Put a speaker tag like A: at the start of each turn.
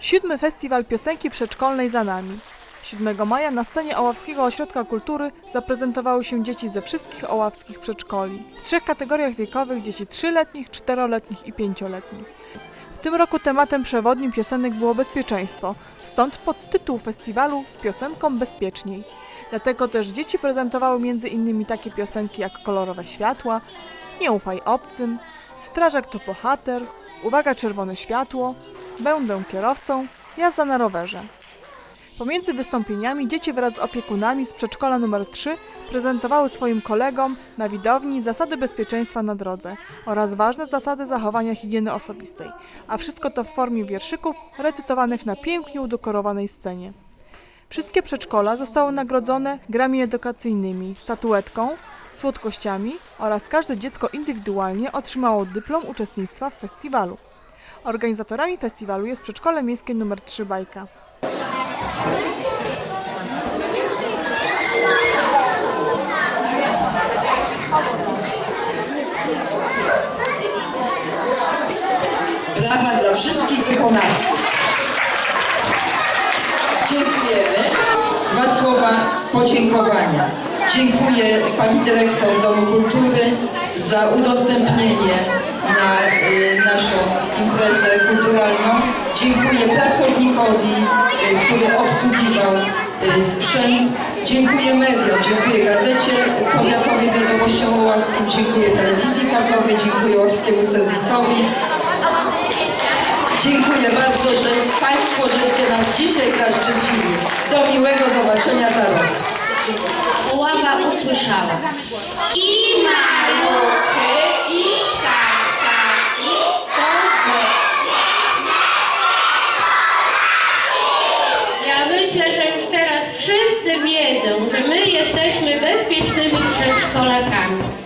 A: Siódmy Festiwal Piosenki Przedszkolnej za nami. 7 maja na scenie Oławskiego Ośrodka Kultury zaprezentowały się dzieci ze wszystkich oławskich przedszkoli. W trzech kategoriach wiekowych dzieci trzyletnich, czteroletnich i pięcioletnich. W tym roku tematem przewodnim piosenek było bezpieczeństwo, stąd podtytuł festiwalu z piosenką Bezpieczniej. Dlatego też dzieci prezentowały m.in. takie piosenki jak Kolorowe światła, Nie ufaj obcym, Strażak to bohater, Uwaga czerwone światło, Będę kierowcą, Jazda na rowerze. Pomiędzy wystąpieniami dzieci wraz z opiekunami z przedszkola nr 3 prezentowały swoim kolegom na widowni zasady bezpieczeństwa na drodze oraz ważne zasady zachowania higieny osobistej, a wszystko to w formie wierszyków recytowanych na pięknie udekorowanej scenie. Wszystkie przedszkola zostały nagrodzone grami edukacyjnymi, statuetką, słodkościami oraz każde dziecko indywidualnie otrzymało dyplom uczestnictwa w festiwalu. Organizatorami festiwalu jest przedszkole miejskie nr 3 Bajka.
B: Brawa dla wszystkich wykonawców. Dziękujemy. Dwa słowa podziękowania. Dziękuję Pani Dyrektor Domu Kultury za udostępnienie na y, naszą imprezę kulturalną. Dziękuję pracownikowi, y, który obsługiwał y, sprzęt. Dziękuję mediom, dziękuję Gazecie Powiatowej Wiadomościom Oławskim, dziękuję Telewizji Kablowej, dziękuję Oławskiemu Serwisowi. Dziękuję bardzo, że Państwo żeście nam dzisiaj zaszczycili. Do miłego zobaczenia za rok.
C: Ława usłyszała. I maluchy, wszyscy wiedzą, że my jesteśmy bezpiecznymi przedszkolakami.